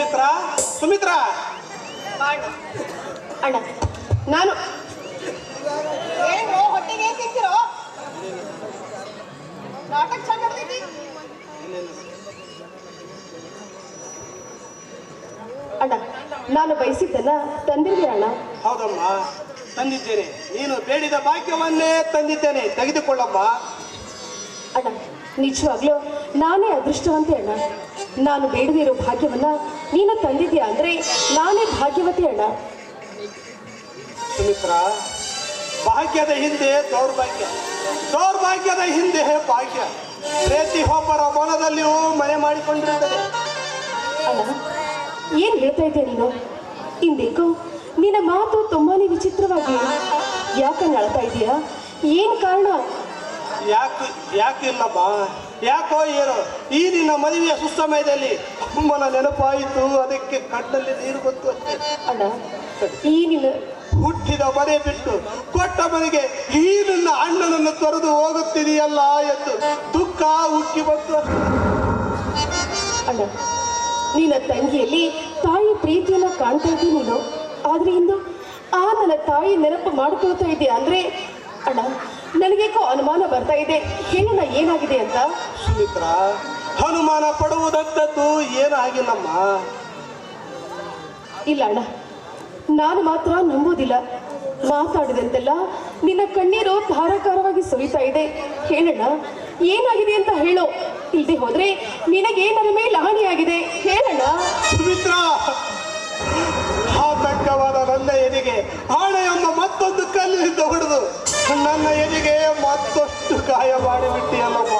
ಸುಮಿತ್ರಾ? ಸುಮಿತ್ರಾ? ಅಣ್ಣ ನಾನು ಹೊಟ್ಟೆಗೆ ತಿಂತಿರೋ? ನಾಟಕ ಚಂದ ನಡ್ದೈತಿ ಅಣ್ಣ ನಾನು ಬಯಸಿದ್ದನ್ನ ತಂದಿದ್ದೆ ಅಣ್ಣ. ಹೌದಮ್ಮ ತಂದಿದ್ದೇನೆ ನೀನು ಬೇಡಿದ ಭಾಗ್ಯವನ್ನೇ ತಂದಿದ್ದೇನೆ. ತೆಗೆದುಕೊಳ್ಳಮ್ಮ. ಅಣ್ಣ ನಿಜವಾಗ್ಲೂ ನಾನೇ ಅದೃಷ್ಟವಂತೆ ಅಣ್ಣ. ನಾನು ಬೇಡದಿರೋ ಭಾಗ್ಯವನ್ನ ನೀನು ತಂದಿದ್ಯಾ? ಅಂದ್ರೆ ನಾನೇ ಭಾಗ್ಯವತಿ ಅಣ್ಣ. ಸುಮಿತ್ರ ಭಾಗ್ಯದ ಹಿಂದೆ ದೌರ್ಭಾಗ್ಯ. ದೌರ್ಭಾಗ್ಯದ ಹಿಂದೆ ಭಾಗ್ಯ. ಪ್ರತಿಯೊಬ್ಬರ ಮನದಲ್ಲಿಯೂ ಮನೆ ಮಾಡಿಕೊಂಡಿರುತ್ತದೆ ಅಣ್ಣ ಏನ್ ಹೇಳ್ತಾ ಇದ್ದೆ ನೀನು? ಇಂದೇಕೋ ನಿನ್ನ ಮಾತು ತುಂಬಾನೇ ವಿಚಿತ್ರವಾಗಿ ಯಾಕೆ ಅಳ್ತಾ ಇದೀಯಾ ಏನ್ ಕಾರಣ? ಯಾಕೆ ಯಾಕಿಲ್ಲಮ್ಮ ಯಾಕೋ ಏನೋ ಈ ನಿನ್ನ ಮದುವೆಯ ಸುಸಮಯದಲ್ಲಿ ಅಮ್ಮನ ನೆನಪಾಯಿತು ಅದಕ್ಕೆ ಕಣ್ಣಲ್ಲಿ ನೀರು ಬಂತು ಅಷ್ಟೇ. ಅಣ್ಣ ಈ ನಿನ್ನ ಹುಟ್ಟಿದ ಮನೆ ಬಿಟ್ಟು ಕೊಟ್ಟ ಮನೆಗೆ ಈ ನನ್ನ ಅಣ್ಣನನ್ನು ತೊರೆದು ಹೋಗುತ್ತಿದೆಯಲ್ಲ ಎಂದು ದುಃಖ ಹುಟ್ಟಿ ಬಂತು ಅಣ್ಣ ನಿನ್ನ ತಂಗಿಯಲ್ಲಿ ತಾಯಿ ಪ್ರೀತಿಯನ್ನ ಕಾಣ್ತಾ ಇದ್ದೀನಿ ನೀನು? ಆದ್ರೆ ಇಂದು ಆ ನನ್ನ ತಾಯಿ ನೆನಪು ಮಾಡ್ಕೊಳ್ತಾ ಇದೆಯಾ ಅಂದ್ರೆ ಅಣ್ಣ ನನಗೇಕೋ ಅನುಮಾನ ಬರ್ತಾ ಇದೆ. ಹೇಳೋಣ ಏನಾಗಿದೆ ಅಂತ? ಸುಮಿತ್ರ ಹನುಮಾನ ಪಡುವುದಂತದ್ದು ಏನಾಗಿಲ್ಲಮ್ಮ ಇಲ್ಲ ಅಣ್ಣ ನಾನು ಮಾತ್ರ ನಂಬುವುದಿಲ್ಲ. ಮಾತಾಡಿದಂತೆಲ್ಲ ನಿನ್ನ ಕಣ್ಣೀರು ಧಾರಾಕಾರವಾಗಿ ಸುರಿತಾ ಇದೆ. ಹೇಳಣ್ಣ ಏನಾಗಿದೆ ಅಂತ ಹೇಳೋ. ಇಲ್ದೆ ಹೋದ್ರೆ ನಿನಗೆ ನನ್ನ ಮೇಲೆ ಹಾನಿಯಾಗಿದೆ. ಹೇಳಣ್ಣ. ಸುಮಿತ್ರ ಆತಂಕವಾದ ನನ್ನ ಎದೆಗೆ ಹಾಳೆ ಎಂಬ ಮತ್ತೊಂದು ಕಲ್ಲಿನಿಂದ ಹೊಡೆದು ನನ್ನ ಎದೆಗೆ ಮತ್ತಷ್ಟು ಗಾಯ ಮಾಡಿಬಿಟ್ಟಿಯಲ್ಲಮ್ಮ.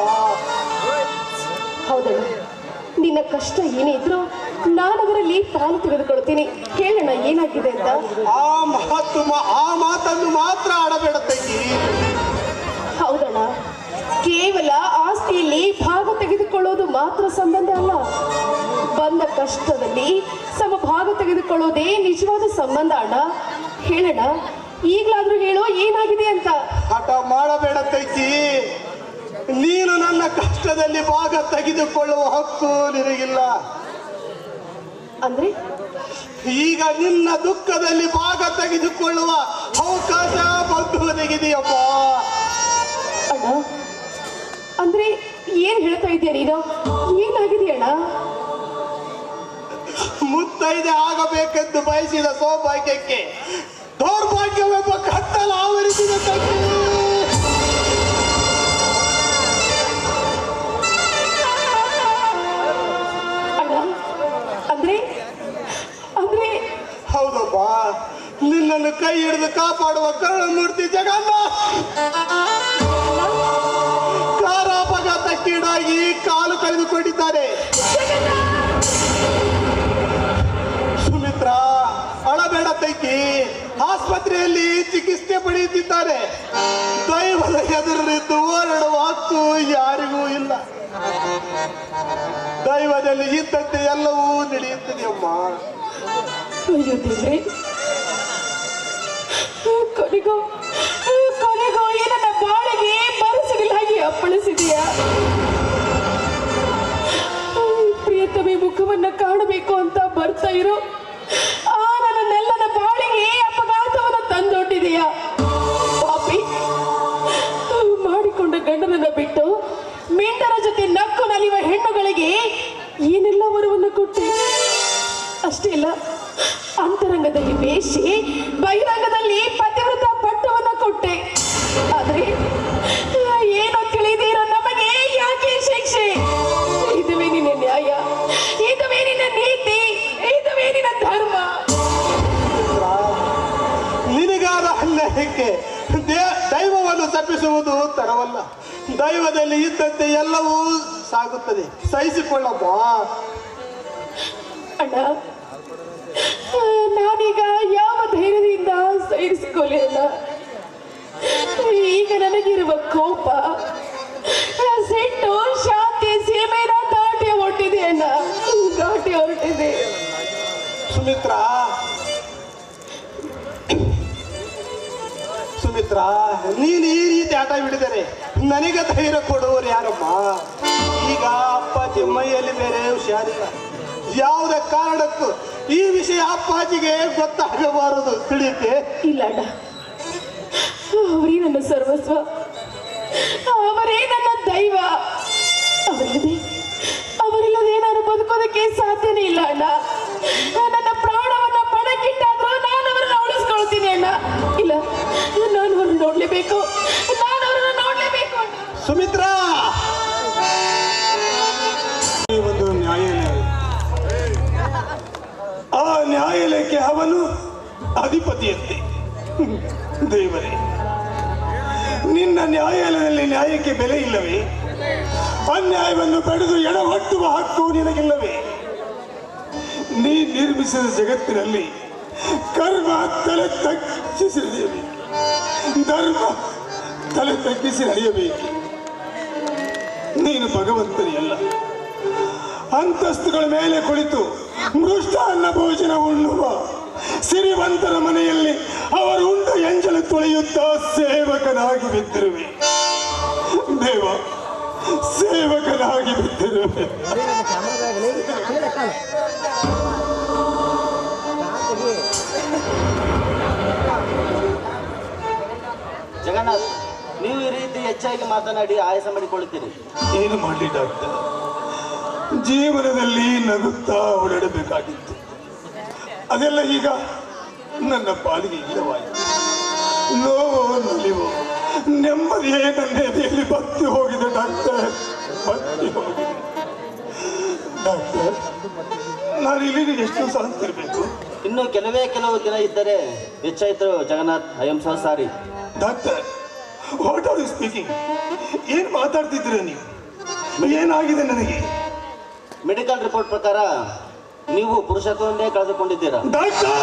ಹೌದಣ್ಣ. ನಿನ್ನ ಕಷ್ಟ ಏನೇ ಇದ್ರು ನಾನು ಅದರಲ್ಲಿ ಪಾಲು ತೆಗೆದುಕೊಳ್ತೀನಿ. ಹೇಳೋಣ ಏನಾಗಿದೆ ಅಂತ? ಆ ಮಹತ್ವ ಆ ಮಾತನ್ನು ಮಾತ್ರ ಆಡಬೇಡ ತಂಗಿ ಹೌದಣ್ಣ. ಕೇವಲ ಆಸ್ತಿಯಲ್ಲಿ ಭಾಗ ತೆಗೆದುಕೊಳ್ಳೋದು ಮಾತ್ರ ಸಂಬಂಧ ಅಲ್ಲ. ಬಂದ ಕಷ್ಟದಲ್ಲಿ ಸಮ ಭಾಗ ತೆಗೆದುಕೊಳ್ಳೋದೇ ನಿಜವಾದ ಸಂಬಂಧ ಅಣ್ಣ. ಹೇಳೋಣ ಈಗಲಾದ್ರೂ ಹೇಳೋ ಏನಾಗಿದೆ ಅಂತ. ಹಠ ಮಾಡಬೇಡ ತಂಗಿ ನೀನು ನನ್ನ ಕಷ್ಟದಲ್ಲಿ ಭಾಗ ತೆಗೆದುಕೊಳ್ಳುವ ಹಕ್ಕು ನಿನಗಿಲ್ಲ. ಅಂದ್ರೆ? ಈಗ ನಿನ್ನ ದುಃಖದಲ್ಲಿ ಭಾಗ ತೆಗೆದುಕೊಳ್ಳುವ ಅವಕಾಶ ಬಂದು ಒದಗಿದೆಯಪ್ಪ ಅಣ್ಣ ಅಂದ್ರೆ ಏನ್ ಹೇಳ್ತಾ ಇದ್ದೀಯ ನೀನು? ಏನಾಗಿದೆ ಅಣ್ಣ? ಮುತ್ತೈದೆ ಆಗಬೇಕೆಂದು ಬಯಸಿದ ಸೌಭಾಗ್ಯಕ್ಕೆ ದೌರ್ಭಾಗ್ಯವೆಂಬ ಕಟ್ಟಲು ಆವರಿಸಿದ ತಂಗಿ. ನಿನ್ನನ್ನು ಕೈ ಹಿಡಿದು ಕಾಪಾಡುವ ಕರುಣಮೂರ್ತಿ ಜಗನ್ನ. ಕಾರ ಕಾಲು ಕಳೆದುಕೊಂಡಿದ್ದಾರೆ ಸುಮಿತ್ರ ಅಳಬೇಡ ತೈಕಿ, ಆಸ್ಪತ್ರೆಯಲ್ಲಿ ಚಿಕಿತ್ಸೆ ಪಡೆಯುತ್ತಿದ್ದಾರೆ ದೈವದ ಎದುರಿದ್ದು ಓಡಾಡುವ ಹಕ್ಕು ಯಾರಿಗೂ ಇಲ್ಲ. ದೈವದಲ್ಲಿ ಇದ್ದಂತೆ ಎಲ್ಲವೂ ನಡೆಯುತ್ತದೆ ಅಮ್ಮ. ಕೊನೆಗೂ ಕೊನೆಗೂ ಈ ನನ್ನ ಬಾಳಿಗೆ ಅಪ್ಪಳಿಸಿದೀಯ. ಅಪ್ಪಳಿಸಿದೆಯಾ ಪ್ರಿಯತಮೆ, ಮುಖವನ್ನ ಕಾಣಬೇಕು ಅಂತ ಬರ್ತಾ ಇರೋ. ಆ, ನನ್ನ ನೆಲ್ಲನ ಬಾಳಿಗೆ ಅಪಘಾತವನ್ನು ತಂದೊಟ್ಟಿದೀಯ ಪಾಪಿ. ಮಾಡಿಕೊಂಡ ಗಂಡನನ್ನ ಬಿಟ್ಟು ಮಿಂಟರ ಜೊತೆ ನಕ್ಕು ನಲಿಯುವ ಹೆಣ್ಣುಗಳಿಗೆ ಏನೆಲ್ಲ ವರವನ್ನು ಕೊಟ್ಟೆ? ಅಷ್ಟೇ ಇಲ್ಲ ಅಂತರಂಗದಲ್ಲಿ ಬೇಸಿ ಬಹಿರಂಗದಲ್ಲಿ ತಪ್ಪಿಸುವುದು ತರವಲ್ಲ ದೈವದಲ್ಲಿ ಇದ್ದಂತೆ ಎಲ್ಲವೂ ಸಾಗುತ್ತದೆ. ಸಹಿಸಿಕೊಳ್ಳಪ್ಪ ಅಣ್ಣ ನಾನೀಗ ಯಾವ ಧೈರ್ಯದಿಂದ ಸಹಿಸಿಕೊಳ್ಳಿಲ್ಲ ಈಗ ನನಗಿರುವ ಕೋಪ ಸಿಟ್ಟು ಶಾಂತಿ ಸೀಮೆನ ದಾಟಿ ಹೊರಟಿದೆ ಅಣ್ಣ. ದಾಟಿ ಹೊರಟಿದೆ. ಸುಮಿತ್ರ. ಸುಮಿತ್ರ ನೀನು ಈ ಬಿಡಿದರೆ ನನಗೆ ಧೈರ್ಯ ಕೊಡುವರು ಯಾರಮ್ಮ? ಈಗ ಅಪ್ಪಾಜಿ ಮೈಯಲ್ಲಿ ಬೇರೆ ಹುಷಾರಿಲ್ಲ. ಯಾವುದೇ ಕಾರಣಕ್ಕೂ ಈ ವಿಷಯ ಅಪ್ಪಾಜಿಗೆ ಗೊತ್ತಾಗಬಾರದು, ತಿಳಿಯುತ್ತೆ? ಇಲ್ಲ ಅಣ್ಣ. ಅವರೇ ನನ್ನ ಸರ್ವಸ್ವ. ಅವರೇ ನನ್ನ ದೈವ. ಅವರಿಲ್ಲದೆ ಅವರಿಲ್ಲದೆ ನಾನು ಬದುಕೋದಕ್ಕೆ ಸಾಧ್ಯನೇ ಇಲ್ಲ ಅಣ್ಣ. ಅಧಿಪತಿಯಂತೆ ದೇವರೇ, ನಿನ್ನ ನ್ಯಾಯಾಲಯದಲ್ಲಿ ನ್ಯಾಯಕ್ಕೆ ಬೆಲೆ ಇಲ್ಲವೇ? ಅನ್ಯಾಯವನ್ನು ಪಡೆದು ಎಡವಟ್ಟುವ ಹಕ್ಕು ನಿನಗಿಲ್ಲವೇ? ನೀ ನಿರ್ಮಿಸಿದ ಜಗತ್ತಿನಲ್ಲಿ ಕರ್ಮ ತಲೆ ತಗ್ಗಿಸಿ ನಡೆಯಬೇಕು. ಧರ್ಮ ತಲೆ ತಗ್ಗಿಸಿ ನಡೆಯಬೇಕು. ನೀನು ಭಗವಂತನೇ ಅಲ್ಲ ಅಂತಸ್ತುಗಳ ಮೇಲೆ ಕುಳಿತು ಮೃಷ್ಟಾನ್ನ ಭೋಜನ ಉಣ್ಣುವ ಸಿರಿವಂತರ ಮನೆಯಲ್ಲಿ ಅವರು ಉಂಡು ಎಂಜಲು ತೊಳೆಯುತ್ತಾ ಸೇವಕನಾಗಿ ಬಿದ್ದಿರುವೆ. ದೇವ ಸೇವಕನಾಗಿ ಬಿದ್ದಿರುವೆ. ಜಗನ್ನಾಥ್ ನೀವು ಈ ರೀತಿ ಹೆಚ್ಚಾಗಿ ಮಾತನಾಡಿ ಆಯಾಸ ಮಾಡಿಕೊಳ್ಳುತ್ತೀರಿ. ಏನು ಮಾಡಲಿ ಡಾಕ್ಟರ್? ಜೀವನದಲ್ಲಿ ನಗುತ್ತಾ ಓಡಾಡಬೇಕಾಗಿತ್ತು. ಅದೆಲ್ಲ ಈಗ ನನ್ನ ಪಾಲಿಗೆ ಇಲ್ಲವಾಯಿತು. ನೋವು ನಲಿವು ನೆಮ್ಮದಿಯೇ ನನ್ನ ಎದೆಯಲ್ಲಿ ಬತ್ತಿ ಹೋಗಿದೆ ಡಾಕ್ಟರ್. ಬತ್ತಿ ಹೋಗಿದೆ. ಡಾಕ್ಟರ್ ನಾನು ಇಲ್ಲಿ ಎಷ್ಟು ಇರಬೇಕು ಇನ್ನು ಕೆಲವೇ ಕೆಲವು ದಿನ ಇದ್ದರೆ ಹೆಚ್ಚಾಯ್ತು Jagannath I am so sorry doctor what are you speaking ಏನು ಮಾತಾಡ್ತಿದ್ದೀರ ನೀವು? ಏನಾಗಿದೆ ನನಗೆ? ಮೆಡಿಕಲ್ ರಿಪೋರ್ಟ್ ಪ್ರಕಾರ ನೀವು ಪುರುಷತ್ವವನ್ನೇ ಕಳೆದುಕೊಂಡಿದ್ದೀರಾ? Doctor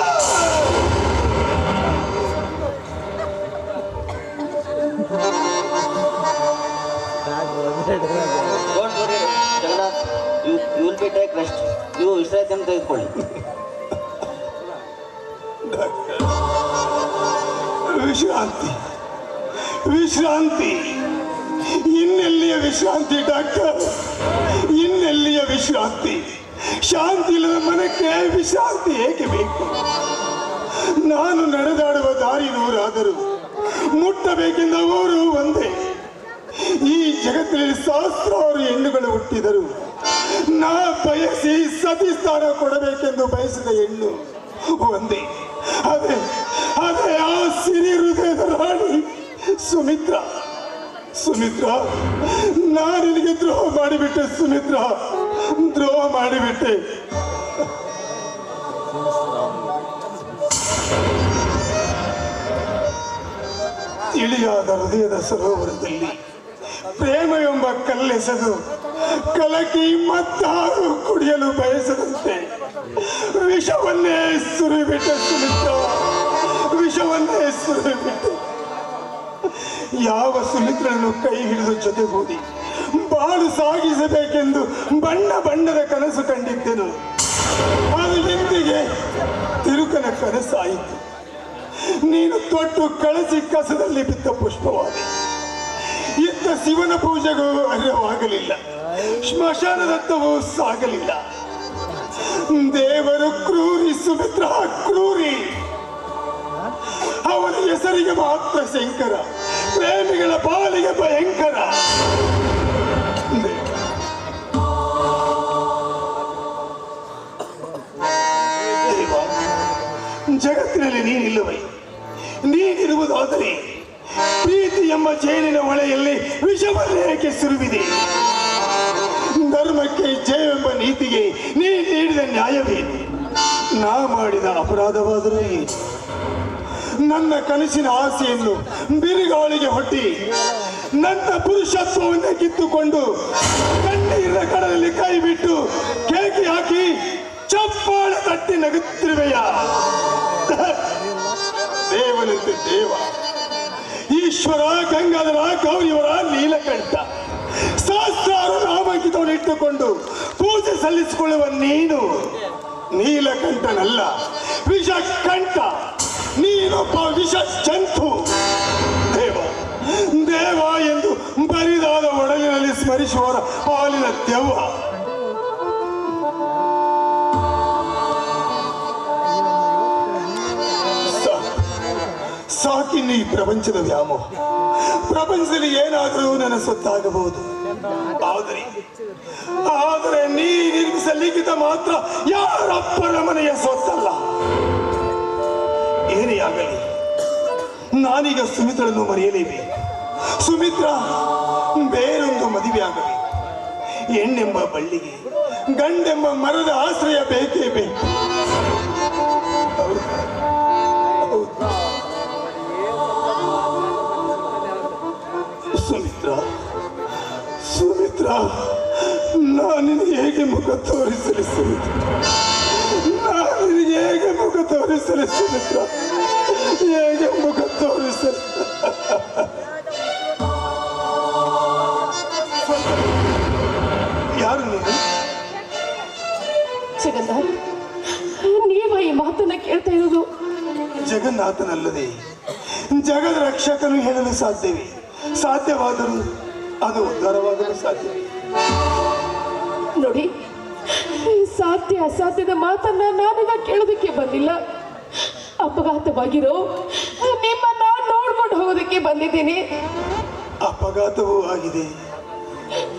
you you will be take rest ನೀವು ವಿಶ್ರಾಂತಿಯನ್ನು ತೆಗೆದುಕೊಳ್ಳಿ ವಿಶ್ರಾಂತಿ. ವಿಶ್ರಾಂತಿ. ಇನ್ನೆಲ್ಲಿಯ ವಿಶ್ರಾಂತಿ, ಡಾಕ್ಟರ್? ಇನ್ನೆಲ್ಲಿಯ ವಿಶ್ರಾಂತಿ? ಶಾಂತಿ ಇಲ್ಲದ ಮನಕ್ಕೆ ವಿಶ್ರಾಂತಿ ಹೇಗೆ ಬೇಕು? ನಾನು ನಡೆದಾಡುವ ದಾರಿ ನೂರಾದರೂ ಮುಟ್ಟಬೇಕೆಂದ ಊರು ಒಂದೇ. ಈ ಜಗತ್ತಿನಲ್ಲಿ ಸಹಸ್ರಾರು ಹೆಣ್ಣುಗಳು ಹುಟ್ಟಿದರು ನಾ ಬಯಸಿ ಸತಿ ಸ್ಥಾನ ಕೊಡಬೇಕೆಂದು ಬಯಸಿದ ಹೆಣ್ಣು ಒಂದೇ. ಅದೇ ಅದೇ ಆ ಸಿರಿ ಹೃದಯದ ರಾಣಿ ಸುಮಿತ್ರ. ಸುಮಿತ್ರ ನಾನಿಗೆ ದ್ರೋಹ ಮಾಡಿಬಿಟ್ಟೆ ಸುಮಿತ್ರ. ದ್ರೋಹ ಮಾಡಿಬಿಟ್ಟೆ. ತಿಳಿಯಾದ ಹೃದಯದ ಸರೋವರದಲ್ಲಿ ಪ್ರೇಮ ಎಂಬ ಕಲ್ಲೆಸೆದು ಕಲಕಿ ಮತ್ತಾರು ಕುಡಿಯಲು ಬಯಸದಂತೆ ವಿಷವನ್ನೇ ಸುರಿಬಿಟ್ಟ ಸುಮಿತ್ರ ವಿಷವನ್ನೇ ಸುರಿಬಿಟ್ಟು. ಯಾವ ಸುಮಿತ್ರನನ್ನು ಕೈ ಹಿಡಿದು ಜೊತೆಗೂಡಿ ಬಾಳು ಸಾಗಿಸಬೇಕೆಂದು ಬಣ್ಣ ಬಣ್ಣದ ಕನಸು ಕಂಡಿದ್ದೆನು ಅದು ಎಂದಿಗೆ ತಿರುಕನ ಕನಸಾಯಿತು. ನೀನು ತೊಟ್ಟು ಕಳಸಿ ಕಸದಲ್ಲಿ ಬಿದ್ದ ಪುಷ್ಪವಾಗಿ. ಇದ್ದ ಶಿವನ ಪೂಜೆಗೂ ಅರ್ಹವಾಗಲಿಲ್ಲ. ಸ್ಮಶಾನದತ್ತವೂ ಸಾಗಲಿಲ್ಲ. ದೇವರು ಕ್ರೂರಿ, ಸುಮಿತ್ರ ಕ್ರೂರಿ. ಅವನ ಹೆಸರಿಗೆ ಮಾತ್ರ ಶಂಕರ, ಪ್ರೇಮಿಗಳ ಪಾಲಿಗೆ ಭಯಂಕರ. ಜಗತ್ತಿನಲ್ಲಿ ನೀನಿಲ್ಲವೇ ನೀನಿರುವುದಾದರೆ ಪ್ರೀತಿ ಎಂಬ ಜೇನಿನ ಒಳೆಯಲ್ಲಿ ವಿಷವನ್ನೇಕೆ ಸುರುವಿದೆ? ಧರ್ಮಕ್ಕೆ ಜಯವೆಂಬ ನೀತಿಗೆ ನೀ ನೀಡಿದ ನ್ಯಾಯವೇನು ನಾ ಮಾಡಿದ ಅಪರಾಧವಾದರೂ ನನ್ನ ಕನಸಿನ ಆಸೆಯನ್ನು ಬಿರುಗಾಳಿಗೆ ಹೊಟ್ಟಿ ನನ್ನ ಪುರುಷತ್ವವನ್ನು ಕಿತ್ತುಕೊಂಡು ಕಣ್ಣೀರಿನ ಕಡಲಲ್ಲಿ ಕೈ ಬಿಟ್ಟು ಕೇಕಿ ಹಾಕಿ ಚಪ್ಪಾಳ ತಟ್ಟಿ ನಗುತ್ತಿರುವೆಯ? ದೇವನಂತೆ ದೇವ. ಈಶ್ವರ, ಗಂಗಾಧರ, ಗೌರಿಯವರ ನೀಲಕಂಠ ಸಹಸ್ರಾರು ನಾಮಾಂಕಿತವನ್ನು ಇಟ್ಟುಕೊಂಡು ಪೂಜೆ ಸಲ್ಲಿಸಿಕೊಳ್ಳುವ ನೀನು ನೀಲಕಂಠನಲ್ಲ, ವಿಷಕಂಠ. ನೀನೊಬ್ಬ ವಿಷ ಜಂತು ದೇವ ದೇವ ಎಂದು ಬರಿದಾದ ಒಡಲಿನಲ್ಲಿ ಸ್ಮರಿಸುವವರ ಪಾಲಿನ ದೆವ್ವ. ಸಾಕಿನ್ನು ಈ ಪ್ರಪಂಚದ ವ್ಯಾಮೋಹ. ಪ್ರಪಂಚದಲ್ಲಿ ಏನಾದರೂ ನನ್ನ ಸೊತ್ತಾಗಬಹುದು ಆದರೆ ಆದರೆ ನೀ ನಿರ್ಮಿಸ ಲಿಖಿತ ಮಾತ್ರ ಯಾರಪ್ಪನ ಮನೆಯ ಸೊತ್ತಲ್ಲ ಏನೇ ಆಗಲಿ, ನಾನೀಗ ಸುಮಿತ್ರನ್ನು ಮರೆಯಲೇಬೇಕು. ಸುಮಿತ್ರ, ಬೇರೊಂದು ಮದುವೆ ಆಗಲಿ. ಹೆಣ್ಣೆಂಬ ಬಳ್ಳಿಗೆ ಗಂಡೆಂಬ ಮರದ ಆಶ್ರಯ ಬೇಕೇ ಬೇಕು. ಸುಮಿತ್ರ ನಾನು ಹೇಗೆ ಮುಖ ತೋರಿಸಲಿ ಸುಮಿತ್ರ ನಾನು ಹೇಗೆ ಮುಖ ತೋರಿಸಲಿ ಸುಮಿತ್ರ ಹೇಗೆ ಮುಖ ತೋರಿಸಲಿ ಯಾರು ನೀನು? ಜಗನ್ನಾಥ್ ನೀವ ಈ ಮಾತನ್ನ ಕೇಳ್ತಾ ಇರೋದು ಜಗನ್ನಾಥನಲ್ಲದೆ ಜಗದ ರಕ್ಷಕನು ಹೇಳಲು ಸಾಧ್ಯವೇ? ಸಾಧ್ಯವಾದರೂ ಅದು ಉದ್ಧಾರವಾಗಲು ಸಾಧ್ಯ. ನೋಡಿ ಸಾಧ್ಯ ಅಸಾಧ್ಯದ ಮಾತನ್ನ ನಾನೀಗ ಕೇಳೋದಕ್ಕೆ ಬಂದಿಲ್ಲ. ಅಪಘಾತವಾಗಿರೋ ನಿಮ್ಮನ್ನ ನೋಡ್ಕೊಂಡು ಹೋಗೋದಕ್ಕೆ ಬಂದಿದ್ದೀನಿ. ಅಪಘಾತವೂ ಆಗಿದೆ.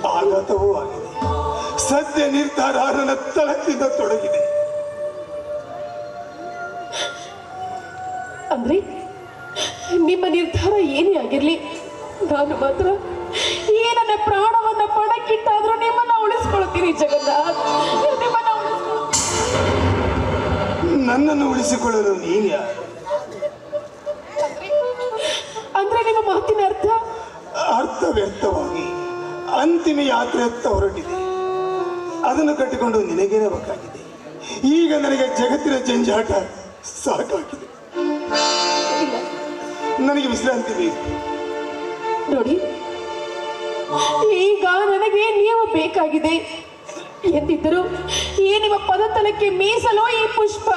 ಆಘಾತವೂ ಆಗಿದೆ. ಸದ್ಯ ನಿರ್ಧಾರ ನನ್ನ ತಳಕಿಂದ ತೊಡಗಿದೆ. ಅಂದ್ರೆ ನಿಮ್ಮ ನಿರ್ಧಾರ ಏನೇ ಆಗಿರ್ಲಿ ನಾನು ಮಾತ್ರ ಈ ನನ್ನ ಪ್ರಾಣವನ್ನ ಪಣಕ್ಕಿಟ್ಟಾದ್ರೂ ನಿಮ್ಮನ್ನ ಉಳಿಸ್ಕೊಳ್ತೀನಿ ಜಗನ್ನಾಥ್. ನಿಮ್ಮನ್ನ ಉಳಿಸ್ಕೊಳ್ತೀನಿ. ನನ್ನನ್ನು ಉಳಿಸಿಕೊಳ್ಳಲು ನೀನು ಯಾರು? ಅಂದ್ರೆ ನಿಮ್ಮ ಮಾತಿನ ಅರ್ಥ? ಅರ್ಥ ವ್ಯರ್ಥವಾಗಿ ಅಂತಿಮ ಯಾತ್ರೆಯತ್ತ ಹೊರಟಿದೆ. ಅದನ್ನು ಕಟ್ಟಿಕೊಂಡು ನಿನಗೇರಬೇಕಾಗಿದೆ. ಈಗ ನನಗೆ ಜಗತ್ತಿನ ಜಂಜಾಟ ಸಾಕಾಗಿದೆ. ನನಗೆ ವಿಶ್ರಾಂತಿ ಬೇಕು. ನೋಡಿ ಈಗ ನನಗೆ ನೀವು ಬೇಕಾಗಿದೆ. ಎಂದಿದ್ದರು ಈ ನಿಮ್ಮ ಪದತಲಕ್ಕೆ ಮೀಸಲು ಈ ಪುಷ್ಪ.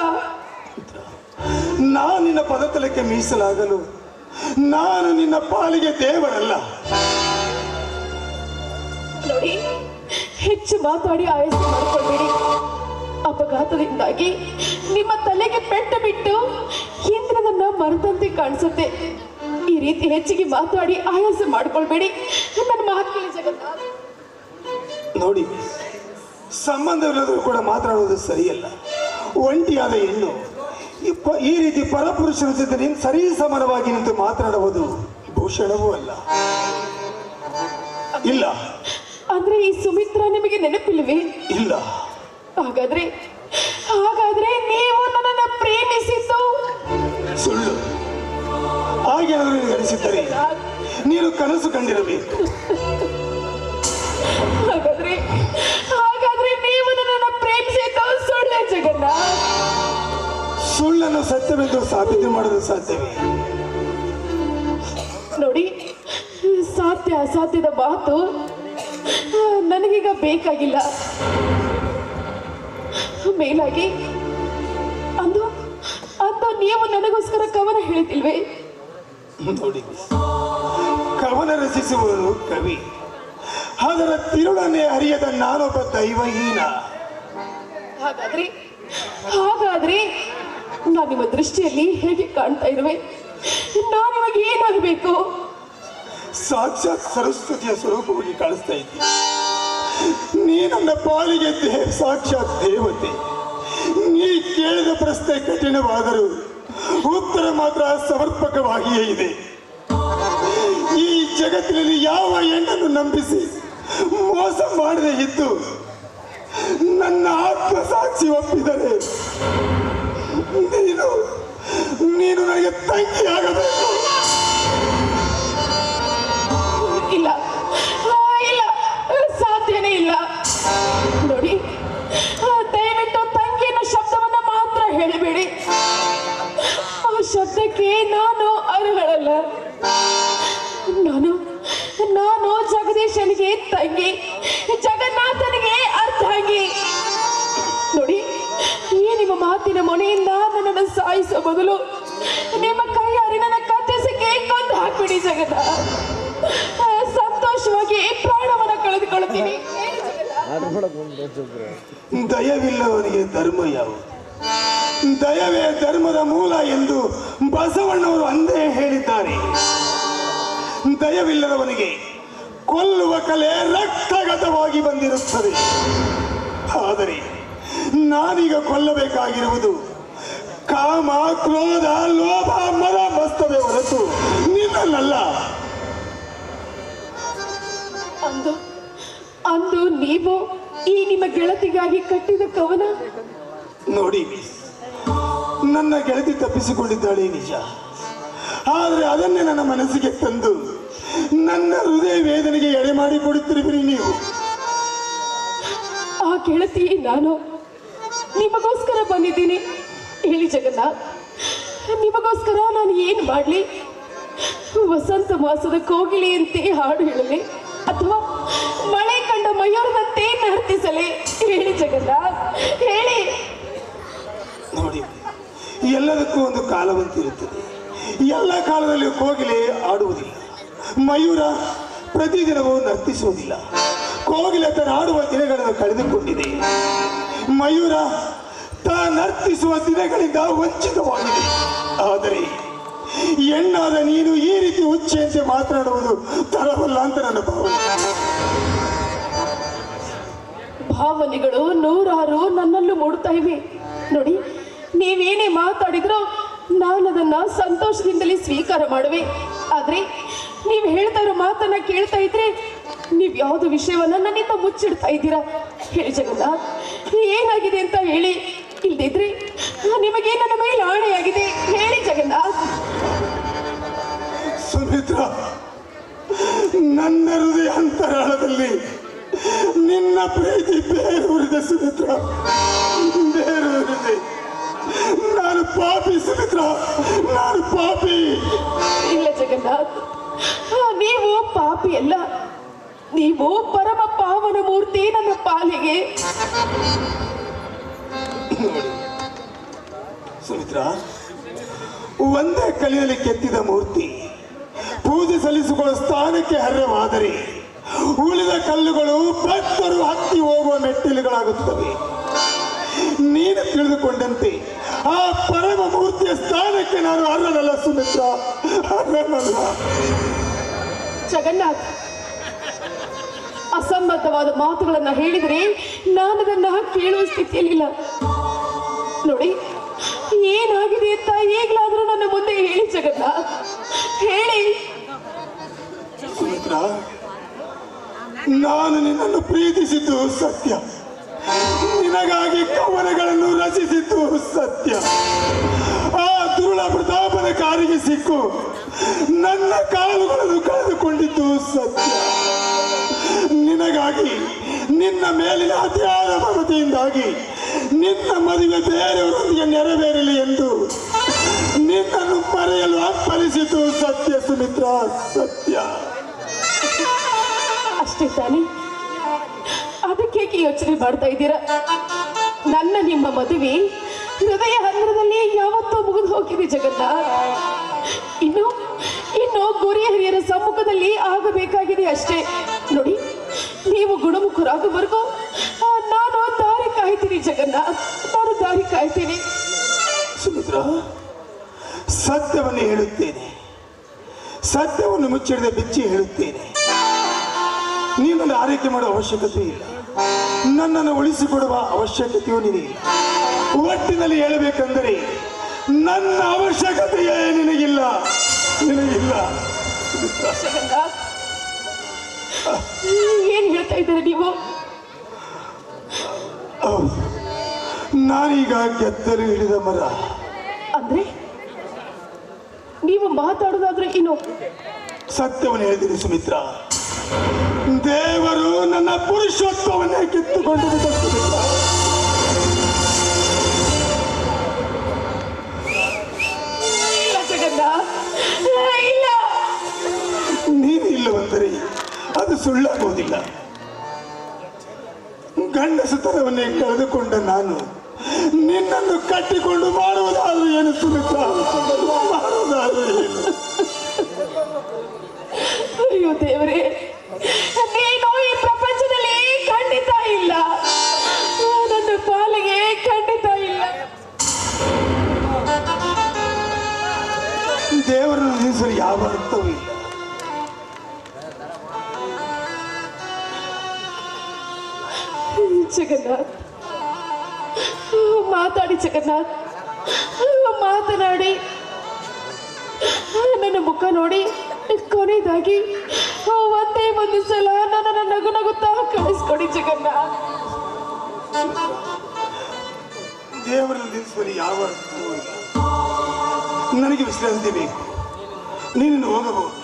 ನಾನು ನಿನ್ನ ಪದತಲಕ್ಕೆ ಮೀಸಲಾಗಲು ನಾನು ನಿನ್ನ ಪಾಲಿಗೆ ದೇವರಲ್ಲ. ನೋಡಿ ಹೆಚ್ಚು ಮಾತಾಡಿ ಆಯಾಸ ಮಾಡಿಕೊಳ್ಬೇಡಿ. ಅಪಘಾತದಿಂದಾಗಿ ನಿಮ್ಮ ತಲೆಗೆ ಪೆಟ್ಟು ಬಿಟ್ಟು ಇಂದ್ರನನ್ನ ಮರೆತಂತೆ ಕಾಣಿಸುತ್ತೆ. ಈ ರೀತಿ ಹೆಚ್ಚಿಗೆ ಮಾತಾಡಿ ಆಯಾಸ ಮಾಡ್ಕೊಳ್ಬೇಡಿ. ನನ್ನ ಮಾತು ಕೇಳಿ ಜಗನ್ನಾಥ್ ನೋಡಿ ಸಂಬಂಧವಿಲ್ಲದರೂ ಕೂಡ ಮಾತನಾಡುವುದು ಸರಿಯಲ್ಲ. ಒಂಟಿಯಾದ ಹೆಣ್ಣು ಈ ಈ ರೀತಿ ಪರಪುರುಷರ ಜೊತೆ ನಿಂತು ಸರಿ ಸಮಾನವಾಗಿ ನಿಂತು ಮಾತನಾಡುವುದು ಭೂಷಣವೂ ಅಲ್ಲ. ಇಲ್ಲ. ಅಂದ್ರೆ ಈ ಸುಮಿತ್ರ ನಿಮಗೆ ನೆನಪಿಲ್ವೇ? ಇಲ್ಲ. ಹಾಗಾದ್ರೆ ಹಾಗಾದ್ರೆ ನೀನು ಕನಸು ಕಂಡಿರಬೇಕು. ಹಾಗಾದ್ರೆ ಹಾಗಾದ್ರೆ ನೀವು ನನ್ನನ್ನ ಪ್ರೇಮಿಸಿದ್ದು ಸುಳ್ಳೆ ಜಗನ್ನ ಸುಳ್ಳನ್ನು ಸತ್ಯವೆಂದು ಸಾಬೀತು ಮಾಡಲು ಸಾಧ್ಯವೇ? ನೋಡಿ ಸಾಧ್ಯ ಅಸಾಧ್ಯದ ಮಾತು ನನಗೀಗ ಬೇಕಾಗಿಲ್ಲ. ಮೇಲಾಗಿ ಅಂದು ಅಂತ ನೀವು ನನಗೋಸ್ಕರ ಕವನ ಹೇಳ್ತಿಲ್ವೇ ನೋಡಿ ಕವನ ರಚಿಸುವುದು ಕವಿ. ಅದರ ತಿರುಳನ್ನೇ ಅರಿಯದ ನಾನೊಬ್ಬ ದೈವಹೀನ. ಹಾಗಾದ್ರೆ ಹಾಗಾದ್ರೆ ನಾನು ನಿಮ್ಮ ದೃಷ್ಟಿಯಲ್ಲಿ ಹೇಗೆ ಕಾಣ್ತಾ ಇರುವೆ? ನಾನು ನಿಮಗೆ ಏನಾಗಬೇಕು? ಸಾಕ್ಷಾತ್ ಸರಸ್ವತಿಯ ಸ್ವರೂಪವಾಗಿ ಕಾಣಿಸ್ತಾ ಇದ್ದೆ. ನೀ ನನ್ನ ಪಾಲಿಗೆ ದೇಹ ಸಾಕ್ಷಾತ್ ದೇವತೆ. ನೀ ಕೇಳಿದ ಪ್ರಶ್ನೆ ಕಠಿಣವಾದರೂ ಉತ್ತರ ಮಾತ್ರ ಸಮರ್ಪಕವಾಗಿಯೇ ಇದೆ. ಈ ಜಗತ್ತಿನಲ್ಲಿ ಯಾವ ಹೆಣ್ಣನ್ನು ನಂಬಿಸಿ ಮೋಸ ಮಾಡದೆ ಇದ್ದು ನನ್ನ ಆತ್ಮ ಸಾಕ್ಷಿ ಒಪ್ಪಿದರೆ ನೀನು ನೀನು ನನಗೆ ತಂಗಿಯಾಗಬೇಕು ಬದಲು ನಿಮ್ಮ ಕೈಯಾರಿ ನನ್ನ ಕೇಕ್ ಕೊಂದು ಹಾಕ್ಬಿಡಿ ಜಗದ. ಸಂತೋಷವಾಗಿ ಪ್ರಾಣವನ್ನ ಕಳೆದುಕೊಳ್ಳುತ್ತೀನಿ. ದಯವಿಲ್ಲವನಿಗೆ ಧರ್ಮ ಯಾವ ದಯವೇ ಧರ್ಮದ ಮೂಲ ಎಂದು ಬಸವಣ್ಣವರು ಅಂದೇ ಹೇಳಿದ್ದಾರೆ. ದಯವಿಲ್ಲದವನಿಗೆ ಕೊಲ್ಲುವ ಕಲೆ ರಕ್ತಗತವಾಗಿ ಬಂದಿರುತ್ತದೆ. ಆದರೆ ನಾನೀಗ ಕೊಲ್ಲಬೇಕಾಗಿರುವುದು ಕಾಮ ಕ್ರೋಧ ಲೋಭ ಮರ ಮಸ್ತವೇ ಹೊರತು ನಿನ್ನಲ್ಲ ಅಂದು ಅಂದು ನೀವು ಈ ನಿಮ್ಮ ಗೆಳತಿಗಾಗಿ ಕಟ್ಟಿದ ಕವನ? ನೋಡಿ ನನ್ನ ಗೆಳತಿ ತಪ್ಪಿಸಿಕೊಂಡಿದ್ದಾಳೆ ನಿಜ. ಆದರೆ ಅದನ್ನೇ ನನ್ನ ಮನಸ್ಸಿಗೆ ತಂದು ನನ್ನ ಹೃದಯ ವೇದನೆಗೆ ಎಡೆ ಮಾಡಿ ಕೊಡುತ್ತಿರುವಿರಿ ನೀವು. ಆ ಗೆಳತಿ ನಾನು. ನಿಮಗೋಸ್ಕರ ಬಂದಿದ್ದೀನಿ. ಹೇಳಿ ಜಗನ್ನಾಥ್, ನಿಮಗೋಸ್ಕರ ನಾನು ಏನು ಮಾಡಲಿ? ವಸಂತ ಮಾಸದ ಕೋಗಿಲೆಯಂತೆ ಹಾಡು ಹೇಳಲಿ ಅಥವಾ ಮಳೆ ಕಂಡ ಮಯೂರದಂತೆ ನರ್ತಿಸಲಿ? ಹೇಳಿ ಜಗನ್ನಾಥ್, ಹೇಳಿ. ನೋಡಿ, ಎಲ್ಲದಕ್ಕೂ ಒಂದು ಕಾಲವಂತಿರುತ್ತದೆ ಎಲ್ಲ ಕಾಲದಲ್ಲಿ ಕೋಗಿಲೆ ಆಡುವುದಿಲ್ಲ. ಮಯೂರ ಪ್ರತಿದಿನವೂ ನರ್ತಿಸುವುದಿಲ್ಲ. ಕೋಗಿಲೆ ತರ ಆಡುವ ದಿನಗಳನ್ನು ಕಳೆದುಕೊಂಡಿದೆ. ಮಯೂರ ತಾ ನರ್ತಿಸುವ ದಿನಗಳಿಂದ ವಂಚಿತವಾಗಿದೆ ಆದರೆ ಹೆಣ್ಣಾದ ನೀನು ಈ ರೀತಿ ಉಚ್ಚೆಯಂತೆ ಮಾತನಾಡುವುದು ತರವಲ್ಲ ಅಂತ ನನ್ನ ಭಾವನೆ. ಭಾವನೆಗಳು ನೂರಾರು ನನ್ನಲ್ಲೂ ಮೂಡ್ತಾ ಇವೆ. ನೋಡಿ, ನೀವೇನೇ ಮಾತಾಡಿದ್ರೋ ನಾನು ಅದನ್ನ ಸಂತೋಷದಿಂದಲೇ ಸ್ವೀಕಾರ ಮಾಡುವೆ. ಆದ್ರೆ ನೀವು ಹೇಳ್ತಾ ಇರೋ ಮಾತನ್ನ ಕೇಳ್ತಾ ಇದ್ರೆ ನೀವು ಯಾವುದು ವಿಷಯವನ್ನ ನನ್ನಿಂದ ಮುಚ್ಚಿಡ್ತಾ ಇದ್ದೀರಾ? ಹೇಳಿ ಜಗನ್ನಾಥ್, ಏನಾಗಿದೆ ಅಂತ ಹೇಳಿ. ಇಲ್ದಿದ್ರೆ ನಿಮಗೆ ನನ್ನ ಮೇಲೆ ಆಣೆಯಾಗಿದೆ. ಹೇಳಿ ಜಗನ್ನಾಥ. ಸುಮಿತ್ರ ನನ್ನ ಹೃದಯ ಅಂತರಾಳದಲ್ಲಿ ನಿನ್ನ ಪ್ರೀತಿ ಬೇರೂರಿದೆ ಸುಮಿತ್ರ. ಬೇರೂರಿದೆ. ನಾನು ಪಾಪಿ ಸುಮಿತ್ರ ನಾನು ಪಾಪಿ. ಇಲ್ಲ ಜಗನ್ನಾಥ್ ನೀವು ಪಾಪಿ ಅಲ್ಲ. ನೀವು ಪರಮ ಪಾವನ ಮೂರ್ತಿ ನನ್ನ ಪಾಲಿಗೆ. ಸುಮಿತ್ರ, ಒಂದೇ ಕಲಿಯಲ್ಲಿ ಕೆತ್ತಿದ ಮೂರ್ತಿ, ಪೂಜೆ ಸಲ್ಲಿಸಿಕೊಳ್ಳುವ ಸ್ಥಾನಕ್ಕೆ ಹರ್ಯವಾದರೆ ಉಳಿದ ಕಲ್ಲುಗಳು ಭಕ್ತರು ಹತ್ತಿ ಹೋಗುವ ಮೆಟ್ಟಿಲುಗಳಾಗುತ್ತವೆ. ನೀನು ತಿಳಿದುಕೊಂಡಂತೆ ಆ ಪರಮ ಮೂರ್ತಿಯ ಸ್ಥಾನಕ್ಕೆ ನಾನು ಅರ್ಹನಲ್ಲ ಸುಮಿತ್ರ. ಅರ್ಹನಲ್ಲ. ಜಗನ್ನಾಥ್ ಅಸಂಬದ್ಧವಾದ ಮಾತುಗಳನ್ನ ಹೇಳಿದರೆ ನಾನು ಅದನ್ನು ಕೇಳುವ ಸ್ಥಿತಿಯಲ್ಲಿಲ್ಲ. ನೋಡಿ, ಏನಾಗಿದೆ ಅಂತ ಈಗಲಾದ್ರೂ ನನ್ನ ಮುಂದೆ ಹೇಳಿ, ಜಗನ್ನ. ಹೇಳಿ. ಸುಮಿತ್ರ ನಾನು ನಿನ್ನನ್ನು ಪ್ರೀತಿಸಿದ್ದು ಸತ್ಯ. ನಿನಗಾಗಿ ಕವನಗಳನ್ನು ರಚಿಸಿದ್ದು ಸತ್ಯ. ಆ ದುರುಳ ಪ್ರತಾಪನ ಕಾರಿಗೆ ಸಿಕ್ಕು. ನನ್ನ ಕಾಲುಗಳನ್ನು ಕಳೆದುಕೊಂಡಿದ್ದು ಸತ್ಯ. ನಿನಗಾಗಿ ನಿನ್ನ ಮೇಲಿನ ಅತಿಯಾದ ಮಮತೆಯಿಂದಾಗಿ ನಿನ್ನ ಮದುವೆ ಬೇರೆಯವರೊಂದಿಗೆ ನೆರವೇರಲಿ ಎಂದು ನಿನ್ನನ್ನು ಮರೆಯಲು ಅಪ್ಪಲಿಸಿತು ಸತ್ಯ ಸುಮಿತ್ರ, ಸತ್ಯ. ಅಷ್ಟೇ ತಾನೆ. ಅದಕ್ಕೇಕೆ ಯೋಚನೆ ಮಾಡ್ತಾ ಇದ್ದೀರಾ? ನನ್ನ ನಿಮ್ಮ ಮದುವೆ ಹೃದಯ ಹಂದ್ರದಲ್ಲಿ ಯಾವತ್ತೂ ಮುಗಿದು ಹೋಗಿದೆ ಜಗತ್ತ ಇನ್ನು ಇನ್ನು ಗುರಿ ಹಿರಿಯರ ಸಮ್ಮುಖದಲ್ಲಿ ಆಗಬೇಕಾಗಿದೆ ಅಷ್ಟೇ. ನೋಡಿ, ನೀವು ಗುಣಮುಖರಾಗುವವರೆಗೂ ನಾನು ದಾರಿ ಕಾಯ್ತೀನಿ ಜಗನ್ನಾಥ್ ನಾನು ದಾರಿ ಕಾಯ್ತೀನಿ. ಸುಮಿತ್ರ ಸತ್ಯವನ್ನು ಹೇಳುತ್ತೇನೆ. ಸತ್ಯವನ್ನು ಮುಚ್ಚಿಡದೆ ಬಿಚ್ಚಿ ಹೇಳುತ್ತೇನೆ. ನೀನನ್ನು ಆರೈಕೆ ಮಾಡುವ ಅವಶ್ಯಕತೆ ಇಲ್ಲ. ನನ್ನನ್ನು ಉಳಿಸಿಕೊಡುವ ಅವಶ್ಯಕತೆಯೂ ನಿನಗಿಲ್ಲ ಒಟ್ಟಿನಲ್ಲಿ ಹೇಳಬೇಕೆಂದರೆ ನನ್ನ ಅವಶ್ಯಕತೆಯೇ ನಿನಗಿಲ್ಲ. ನಿನಗಿಲ್ಲ. ಏನ್ ಹೇಳ್ತಾ ಇದ್ದಾರೆ ನೀವು? ಹೌದು. ನಾನೀಗ ಕೆತ್ತಲು ಹಿಡಿದ ಮರ. ಅಂದ್ರೆ? ನೀವು ಮಾತಾಡೋದಾದ್ರೆ ಇನ್ನು ಸತ್ಯವನ್ನು ಹೇಳಿದ್ದೀನಿ ಸುಮಿತ್ರ. ದೇವರು ನನ್ನ ಪುರುಷತ್ವವನ್ನೇ ಕಿತ್ತುಕೊಂಡು ಅಂತರವನ್ನೇ ಕಳೆದುಕೊಂಡ ನಾನು ನಿನ್ನನ್ನು ಕಟ್ಟಿಕೊಂಡು ಮಾಡುವುದಾದ್ರೂ ಏನು ಸುಲಭ? ಮಾಡುವುದಾದ್ರೂ ಏನು? ಅಯ್ಯೋ ದೇವರೇ ನೀನು ಈ ಪ್ರಪಂಚದಲ್ಲಿ ಖಂಡಿತ ಇಲ್ಲ. ನನ್ನ ಪಾಲಿಗೆ ಖಂಡಿತ ಇಲ್ಲ. ದೇವರ ನಿಲ್ಲಿಸಲು ಯಾವ ಅರ್ಥವೂ ಇಲ್ಲ. ಜಗನ್ನಾಥ್. ಮಾತಾಡಿ ಜಗನ್ನಾಥ್. ಮಾತನಾಡಿ. ನನ್ನ ಮುಖ ನೋಡಿ ಕೊನೆಯದಾಗಿ ಒಂದೇ ಒಂದು ಸಲ ನನ್ನ ನಗು ನಗುತ್ತಾ ಕಳಿಸ್ಕೊಡಿ ಜಗನ್ನಾಥ್. ದೇವರ ಯಾವ ನನಗೆ ವಿಶ್ರಾಂತಿ ಬೇಕು. ನೀನು ಹೋಗಬಹುದು.